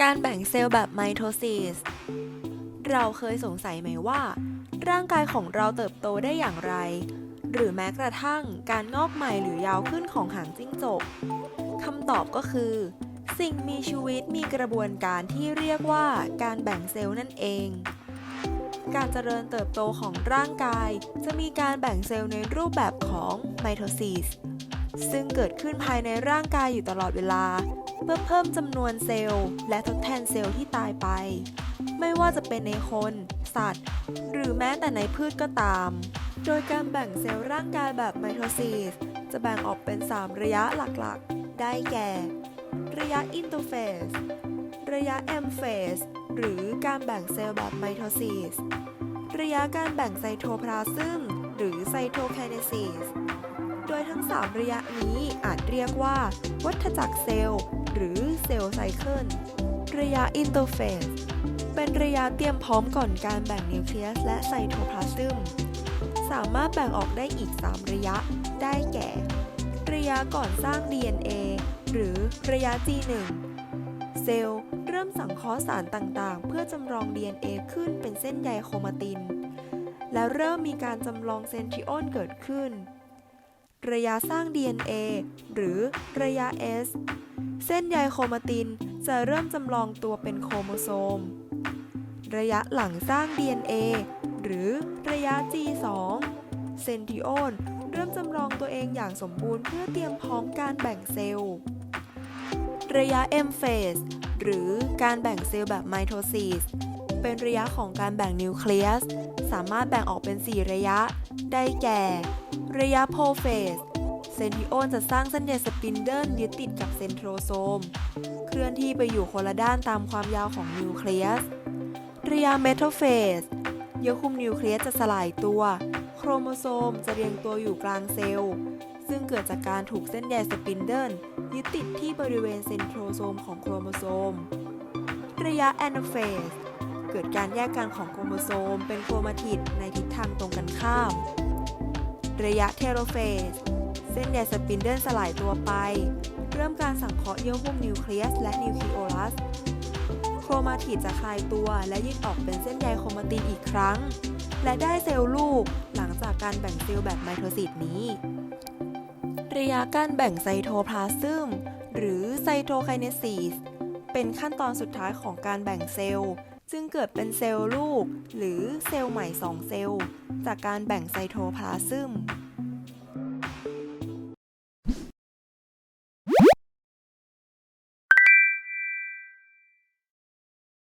การแบ่งเซลล์แบบไมโทซิส เราเคยสงสัยไหมว่า ร่างกายของเราเติบโตได้อย่างไร หรือแม้กระทั่งการงอกใหม่หรือยาวขึ้นของหางจิ้งจกคำตอบก็คือ สิ่งมีชีวิตมีกระบวนการที่เรียกว่าการแบ่งเซลล์นั่นเอง การเจริญเติบโตของร่างกาย จะมีการแบ่งเซลล์ในรูปแบบของไมโทซิส ซึ่งเกิดขึ้นภายในร่างกายอยู่ตลอดเวลา เพื่อเพิ่มจำนวนเซลล์ และทดแทนเซลล์ที่ตายไป ไม่ว่าจะเป็นในคน สัตว์ หรือแม้แต่ในพืชก็ตาม โดยการแบ่งเซลล์ร่างกายแบบไมโทซิสจะแบ่งออกเป็น 3 ระยะหลักๆ ได้แก่ ระยะอินโตอร์เฟสระยะแอมเฟสหรือการแบ่งเซลล์แบบไมโทซิสระยะการแบ่งไซโทพลาซึมหรือไซโทไคเนซิส โดยทั้ง 3 ระยะนี้อาจเรียกว่า วัฏจักรเซลล์ หรือเซลล์ไซเคิล ระยะอินเตอร์เฟส เป็นระยะเตรียมพร้อมก่อนการแบ่งนิวเคลียสและไซโทพลาซึม สามารถแบ่งออกได้อีก 3 ระยะ ได้แก่ ระยะก่อนสร้าง DNA หรือระยะ G1 เซลล์เริ่มสังเคราะห์สารต่างๆ เพื่อจำลอง DNA ขึ้นเป็นเส้นใยโครมาติน และเริ่มมีการจำลองเซนทริโอนเกิดขึ้น ระยะสร้าง DNA หรือระยะ S เส้นใยโครมาตินจะเริ่มจำลองตัวเป็นโครโมโซม ระยะหลังสร้าง DNA หรือระยะ G2 เซนทริโอนเริ่มจำลองตัวเองอย่างสมบูรณ์เพื่อเตรียมพร้อมการแบ่งเซลล์ ระยะ M phase หรือการแบ่งเซลล์แบบไมโทซิส เป็นระยะของการแบ่งนิวเคลียส สามารถแบ่งออกเป็น 4 ระยะ ได้แก่ ระยะโพเฟส เซนทิโอนจะสร้างเส้นใยสปินเดิลยึดติดกับเซนโทรโซม เคลื่อนที่ไปอยู่คนละด้านตามความยาวของนิวเคลียส ระยะเมทัลเฟส เยื่อหุ้มนิวเคลียสจะสลายตัว โครโมโซมจะเรียงตัวอยู่กลางเซลล์ ซึ่งเกิดจากการถูกเส้นใยสปินเดิลยึดติดที่บริเวณเซนโทรโซมของโครโมโซม ระยะแอนโฟส เกิดการแยกกันของโครโมโซมเป็นโครมาติดในทิศทางตรงกันข้าม ระยะเทโลเฟส เส้นใยสปินเดิลสลายตัวไป เริ่มการสังเคราะห์เยื่อหุ้มนิวเคลียสและนิวคลีโอลัส โครมาติดจะคลายตัวและยืดออกเป็นเส้นใยโครมาตินอีกครั้ง และได้เซลล์ลูกหลังจากการแบ่งเซลล์แบบไมโทซิสนี้ ระยะการแบ่งไซโทพลาซึมหรือไซโทไคเนซิสเป็นขั้นตอนสุดท้ายของการแบ่งเซลล์ ซึ่งเกิดเป็นเซลล์ลูก หรือเซลล์ใหม่ 2 เซลล์ จากการแบ่งไซโทพลาซึม